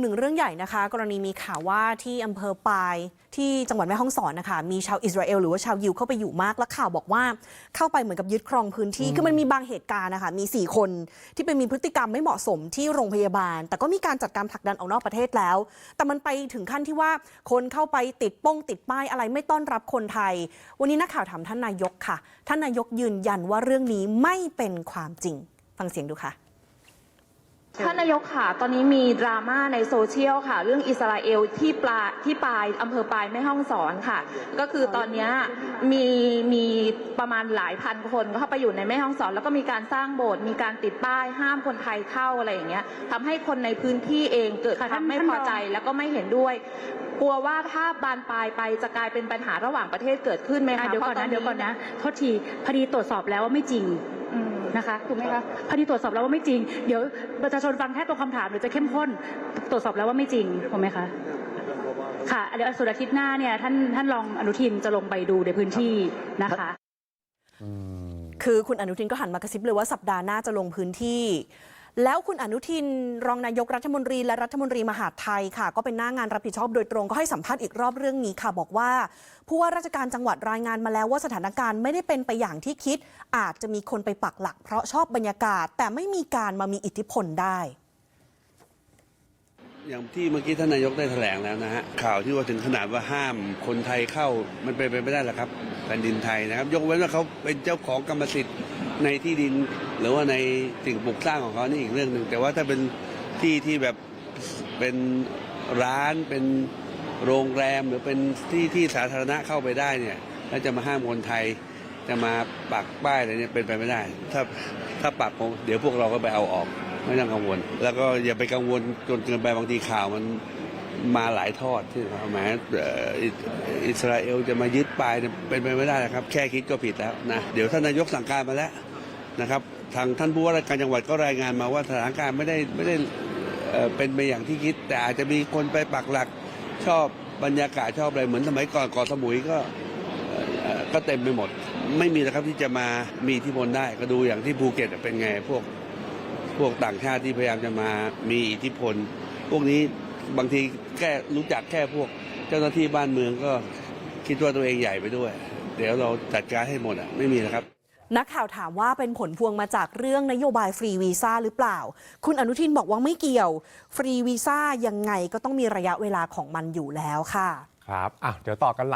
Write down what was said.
หนึ่งเรื่องใหญ่นะคะ กรณีมีข่าวว่าที่อำเภอปายที่จังหวัดแม่ฮ่องสอนนะคะมีชาวอิสราเอลหรือว่าชาวยิวเข้าไปอยู่มากและข่าวบอกว่าเข้าไปเหมือนกับยึดครองพื้นที่คือมันมีบางเหตุการณ์นะคะมี 4 คนที่ไปมีพฤติกรรมไม่เหมาะสมที่โรงพยาบาล แต่ก็มีการจัดการผลักดันออกนอกประเทศแล้ว แต่มันไปถึงขั้นที่ว่าคนเข้าไปติดป้งติดป้ายอะไรไม่ต้อนรับคนไทย วันนี้นักข่าวถามท่านนายกค่ะ ท่านนายกยืนยันว่าเรื่องนี้ไม่เป็นความจริง ฟังเสียงดูค่ะ ท่านนายกค่ะ ตอนนี้มีดราม่าในโซเชียลค่ะ เรื่องอิสราเอลที่ปลาที่ปลายอำเภอปลายแม่ห้องสอนค่ะ ก็คือตอนเนี้ยมีมีประมาณหลายพันคนเข้าไปอยู่ในแม่ห้องสอน แล้วก็มีการสร้างโบสถ์มีการติดป้ายห้ามคนไทยเข้าอะไรอย่างเงี้ยทำให้คนในพื้นที่เองเกิดค่ะความไม่ท่านพอใจท่านรองแล้วก็ไม่เห็นด้วย กลัวว่าถ้าบานปลายไปจะกลายเป็นปัญหาระหว่างประเทศเกิดขึ้นไหมอะคะเดี๋ยวก่อนพรานะเดี๋ยวก่อนนะโทษทีพอดีตรวจสอบแล้วว่าไม่จริงอืม นะคะถูกไหมคะพอดีตรวจสอบแล้วว่าไม่จริง เดี๋ยวประชาชนฟังแค่ตัวคำถามเดี๋ยวจะเข้มข้นตรวจสอบแล้วว่าไม่จริงถูกไหมคะค่ะเดี๋ยวสุดอาทิตย์หน้าเนี่ยท่านท่านรองอนุทินจะลงไปดูในพื้นที่นะคะคือคุณอนุทินก็หันมากระซิบเลยว่าสัปดาห์หน้าจะลงพื้นที่ แล้วคุณอนุทินรองนายกรัฐมนตรีและรัฐมนตรีมหาดไทยค่ะ ก็เป็นหน้างานรับผิดชอบโดยตรงก็ให้สัมภาษณ์อีกรอบเรื่องนี้ค่ะ บอกว่า ผู้ว่าราชการจังหวัดรายงานมาแล้วว่าสถานการณ์ไม่ได้เป็นไปอย่างที่คิด อาจจะมีคนไปปักหลัก เพราะชอบบรรยากาศ แต่ไม่มีการมามีอิทธิพลได้ อย่างที่เมื่อกี้ท่านนายกได้แถลงแล้วนะฮะข่าวที่ว่าถึงขนาดว่าห้ามคนไทยเข้ามันเป็นไปไม่ได้หรอกครับแผ่นดินไทยนะครับ ยกเว้นว่าเขาเป็นเจ้าของกรรมสิทธิ์ในที่ดิน หรือว่าในสิ่งปลูกสร้างของเขานี่อีกเรื่องหนึ่งแต่ว่าถ้าเป็นที่ที่แบบเป็นร้านเป็นโรงแรมหรือเป็นที่ที่สาธารณะเข้าไปได้เนี่ยแล้วจะมาห้ามคนไทยจะมาปักป้ายอะไรเนี่ยเป็นไปไม่ได้ ถ้าถ้าปักผมเดี๋ยวพวกเราก็ไปเอาออกไม่ต้องกังวล แล้วก็อย่าไปกังวลจนเกินไปบางทีข่าวมันมาหลายทอดที่แหมเอ่ออิสราเอลจะมายึดป้ายเนี่ยเป็นไปไม่ได้นะครับ แค่คิดก็ผิดแล้วนะ เดี๋ยวท่านนายกสั่งการมาแล้วนะครับ ทางท่านผู้ว่าราชการจังหวัดก็รายงานมาว่าสถานการณ์ไม่ได้ไม่ได้เป็นไปอย่างที่คิด แต่อาจจะมีคนไปปักหลักชอบบรรยากาศชอบอะไรเหมือนสมัยก่อนเกาะสมุยก็ก็เต็มไปหมด ไม่มีนะครับที่จะมามีอิทธิพลได้ก็ดูอย่างที่ภูเก็ตเป็นไงพวกพวกต่างชาติที่พยายามจะมามีอิทธิพล พวกนี้บางทีแค่รู้จักแค่พวกเจ้าหน้าที่บ้านเมืองก็คิดว่าตัวเองใหญ่ไปด้วย เดี๋ยวเราจัดการให้หมดอะไม่มีนะครับ นักข่าวถามว่าเป็นผลพวงมาจากเรื่องนโยบายฟรีวีซ่าหรือเปล่า คุณอนุทินบอกว่าไม่เกี่ยว ฟรีวีซ่ายังไงก็ต้องมีระยะเวลาของมันอยู่แล้วค่ะ ครับอะเดี๋ยวต่อกัน